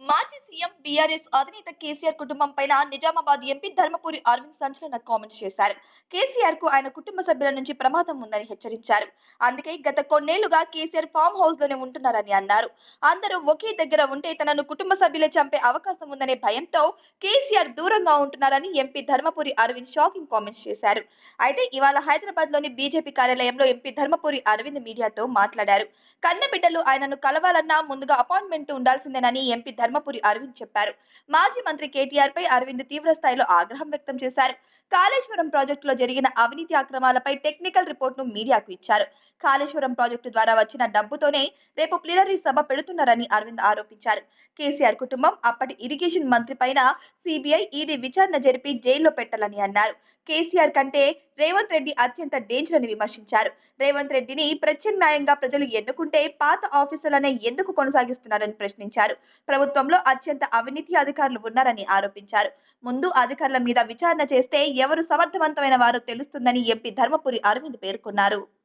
మాజీ CM BRS అధినేత కేసీఆర్ కుటుంబం పైన నిజామాబాద్ ఎంపీ ధర్మపురి అరవింద్ సంచలన కామెంట్స్ చేశారు. కేసీఆర్కు ఆయన కుటుంబ సభ్యుల నుంచి ప్రమాదం ఉందని హెచ్చరించారు. అందుకే గత కొన్నేళ్ళుగా కేసీఆర్ ఫామ్ హౌస్లోనే ఉంటున్నారని అన్నారు. అందరూ ఒకే దగ్గర ఉంటే తనను కుటుంబ సభ్యులే చంపే అవకాశం ఉందనే భయంతో కేసీఆర్ దూరంగా ఉంటున్నారని MP Dharmapuri Arvind shocking comments చేశారు. అయితే ఇవాళ హైదరాబాద్లోని బీజేపీ కార్యాలయంలో ఎంపీ ధర్మపురి అరవింద్ మీడియాతో మాట్లాడారు. కన్నబిడ్డలు ఆయనను కలవాలన్నా ముందుగా అపాయింట్మెంట్ ఉండాల్సిందేనని ఎంపీ ధర్మపురి అరవింద్ చెప్పారు. మాజీ మంత్రి కేటీఆర్ పై అరవింద్ తీవ్ర స్థాయిలో ఆగ్రహం వ్యక్తం చేశారు. కాళేశ్వరం ప్రాజెక్టులో జరిగిన అవినీతి అక్రమాలపై టెక్నికల్ రిపోర్ట్ను మీడియాకు ఇచ్చారు. కాళేశ్వరం ప్రాజెక్టు ద్వారా వచ్చిన డబ్బుతోనే రేపు ప్లీనరీ సభ పెడుతున్నారని అరవింద్ ఆరోపించారు. కేసీఆర్ కుటుంబం అప్పటి ఇరిగేషన్ మంత్రి పైన సిబిఐ ఈడీ విచారణ జరిపి జైల్లో పెట్టాలని అన్నారు. కేసీఆర్ కంటే రేవంత్ రెడ్డి అత్యంత డేంజర్ అని విమర్శించారు. రేవంత్ రెడ్డిని ప్రత్యామ్నాయంగా ప్రజలు ఎన్నుకుంటే పాత ఆఫీసులనే ఎందుకు కొనసాగిస్తున్నారని ప్రశ్నించారు. ప్రభుత్వంలో అత్యంత అవినీతి అధికారులు ఉన్నారని ఆరోపించారు. ముందు అధికారుల మీద విచారణ చేస్తే ఎవరు సమర్థవంతమైన వారో తెలుస్తుందని ఎంపీ ధర్మపురి అరవింద్ పేర్కొన్నారు.